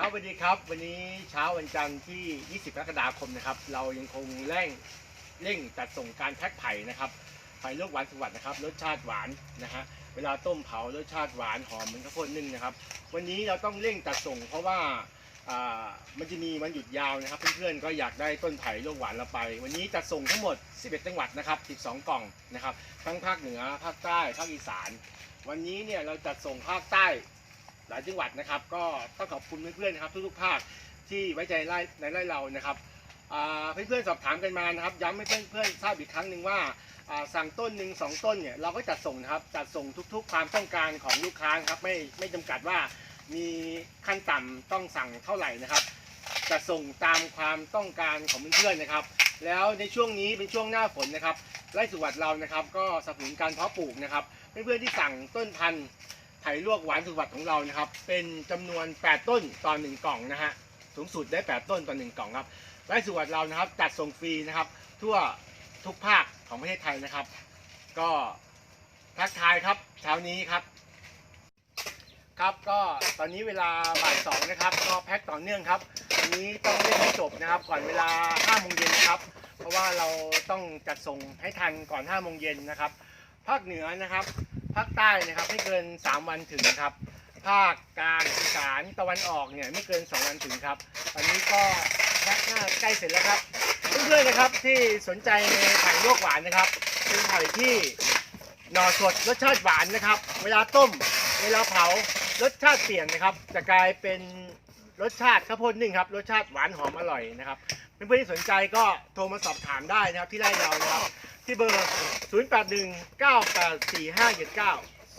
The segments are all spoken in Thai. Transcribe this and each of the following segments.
ครับสวัสดีครับ วันนี้เช้าวันจันทร์ที่ 20กรกฎาคมนะครับ เรายังคงเร่งเร่งจัดส่งการแพ็คไผ่นะครับไผ่ลูกหวานสวัสดนะครับ รสชาติหวานนะฮะเวลาต้มเผารสชาติหวานหอมเหมือนข้าวโพดนึ่งนะครับ วันนี้เราต้องเร่งจัดส่ง เพราะว่าอ่ามันจะมีวันหยุดยาวนะครับ เพื่อนๆก็อยากได้ต้นไผ่ลูกหวานเราไป วันนี้จัดส่งทั้งหมด 11 จังหวัดนะครับ 12 กล่องนะครับทั้งภาคเหนือภาคใต้ภาคอีสาน วันนี้เนี่ยเราจัดส่งภาคใต้ หลายจังหวัดนะครับ ก็ต้องขอบคุณเพื่อนๆนะครับ ทุกๆภาคที่ไว้ใจไล่ในไล่เรานะครับอ่าเพื่อนๆสอบถามกันมานะครับ ย้ำให้เพื่อนๆทราบอีกครั้งหนึ่งว่าสั่งต้นหนึ่งสองต้นเนี่ยเราก็จัดส่งนะครับจัดส่งทุกๆ ความต้องการของลูกค้าครับไม่ไม่จำกัดว่ามีขั้นต่ำต้องสั่งเท่าไหร่นะครับจัดส่งตามความต้องการของเพื่อนๆนะครับ แล้วในช่วงนี้เป็นช่วงหน้าฝนนะครับไร่สุวัสดิ์เรานะครับ ก็สนับสนุนการเพาะปลูกนะครับเพื่อนๆที่สั่งต้นพันธุ์ ไผ่ลวกหวานสุวัสดของเรานะครับ เป็นจำนวน 8 ต้นต่อ1กล่องนะฮะสูงสุดได้ 8 ต้นต่อ1กล่องครับไร่สุวัสดเรานะครับ จัดส่งฟรีนะครับ ทั่วทุกภาคของประเทศไทยนะครับ ก็ทักทายครับเช้านี้ครับ ครับก็ตอนนี้เวลาบ่ายสองนะครับ ก็แพ็คต่อเนื่องครับวันนี้ต้องเล่นให้จบนะครับ ก่อนเวลา5โมงเย็นนะครับ เพราะว่าเราต้องจัดส่งให้ทันก่อน5โมงเย็นนะครับ ภาคเหนือนะครับ ภาคใต้นะครับไม่เกิน 3 วันถึงครับ ภาคกลางอีสานตะวันออกเนี่ยไม่เกิน 2 วันถึงครับ ตอนนี้ก็แพ็คหน้าใกล้เสร็จแล้วครับ เพื่อนๆนะครับที่สนใจในไผ่ลวกหวานนะครับเป็นไผ่ที่หน่อสดรสชาติหวานนะครับ เวลาต้ม เวลาเผารสชาติเปลี่ยนนะครับ จะกลายเป็นรสชาติข้าวโพดนึ่งครับรสชาติหวานหอมอร่อยนะครับเพื่อนๆที่สนใจก็โทรมาสอบถามได้นะครับที่ไร่เรานะครับ ที่เบอร์ 0 8 1 9 8 4 5 7 9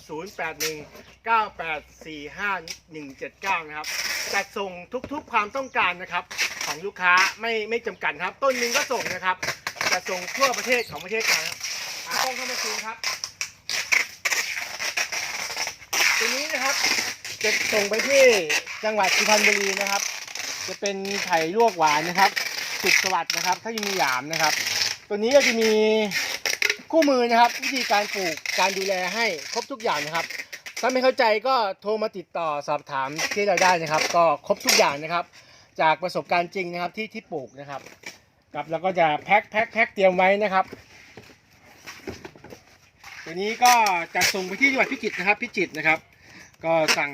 0 8 1 9 8 4 5 1 7 9 นะครับจัดส่งทุกๆความต้องการนะครับ ของลูกค้าไม่ไม่จำกัดครับ ต้นนึงก็ส่งนะครับจะส่งทั่วประเทศของประเทศไทยครับอากล้องเข้ามาซูมครับตัวนี้นะครับจะส่งไปที่จังหวัดสุพรรณบุรีนะครับ จะเป็นไผ่ลวกหวานนะครับสุขสวัสดิ์นะครับ ถ้ายังมีหยามนะครับ ตัวนี้ก็จะมีคู่มือนะครับ วิธีการปลูกการดูแลให้ครบทุกอย่างนะครับ ถ้าไม่เข้าใจก็โทรมาติดต่อสอบถามที่เราได้นะครับ ก็ครบทุกอย่างนะครับ จากประสบการณ์จริงนะครับที่ที่ปลูกนะครับครับแล้วก็จะแพ็คแพ็คแพ็คเตรียมไว้นะครับ ตัวนี้ก็จะส่งไปที่จังหวัดพิจิตรนะครับ พิจิตรนะครับ ก็สั่ง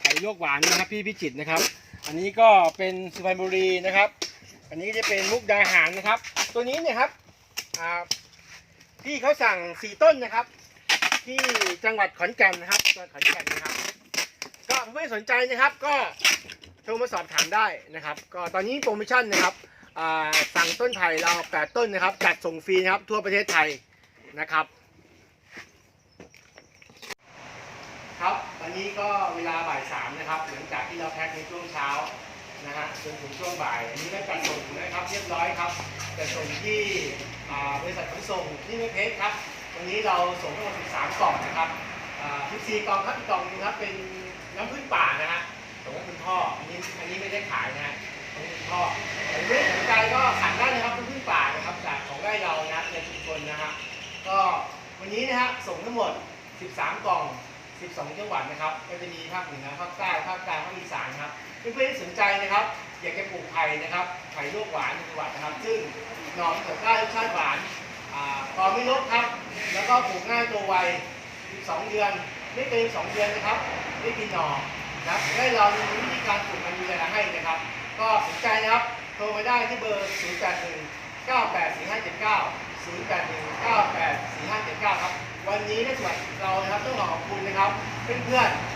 ไข่ลวกหวานนะครับพี่พิจิตรนะครับ อันนี้ก็เป็นสุพรรณบุรีนะครับ อันนี้จะเป็นมุกดาหารนะครับ ตัวนี้เนี่ยครับพี่เขาสั่งสี่ต้นนะครับ ที่จังหวัดขอนแก่นนะครับจังหวัดขอนแก่นนะครับ ก็เพื่อนสนใจนะครับ ก็โทรมาสอบถามได้นะครับ ก็ตอนนี้โปรโมชั่นนะครับสั่งต้นไผ่เราแปดต้นนะครับจัดส่งฟรีนะครับทั่วประเทศไทยนะครับ ครับตอนนี้ก็เวลาบ่ายสามนะครับ หลังจากที่เราแพ็คในช่วงเช้า นะฮะจนถึงช่วงบ่ายอันนี้ได้จัดส่งนะครับเรียบร้อยครับจัดส่งที่บริษัทขนส่งที่เมเพชรครับวันนี้เราส่งทั้งหมด13กล่องนะครับอ่า14กล่องครับอีกกล่องนึงครับเป็นน้ำผึ้งป่านะฮะส่งให้คุณพ่ออันนี้อันนี้ไม่ได้ขายนะฮะของคุณพ่อเรื่องสนใจก็สั่งได้นะครับน้ำผึ้งป่านะครับจากของไร่เรานะในชุมชนนะฮะก็วันนี้นะฮะส่งทั้งหมด 13 กล่อง 12 จังหวัดนะครับ ก็จะมีภาคเหนือภาคใต้ภาคกลางภาคอีสานครับเพื่อนๆที่สนใจนะครับ อยากจะปลูกไผ่นะครับไผ่ลวกหวานในจังหวัดนะครับ ซึ่งหน่อมนเกิดได้รสชาติหวานตอไม่ลดครับ แล้วก็ปลูกง่ายตัวไว12 เดือน ไม่เกิน2เดือนนะครับ ได้กินหน่อนะครับได้เรามีวิธีการปลูกมันดูแลให้นะครับ ก็สนใจนะครับ โทรมาได้ที่เบอร์ 0 8 1 9 8 4 5 7 9 0 8 1 9 8 4 5 7 9 ครับ วั นี้ในส่วนเรานะครับต้องขอขอบคุณนะครับเพื่อนๆ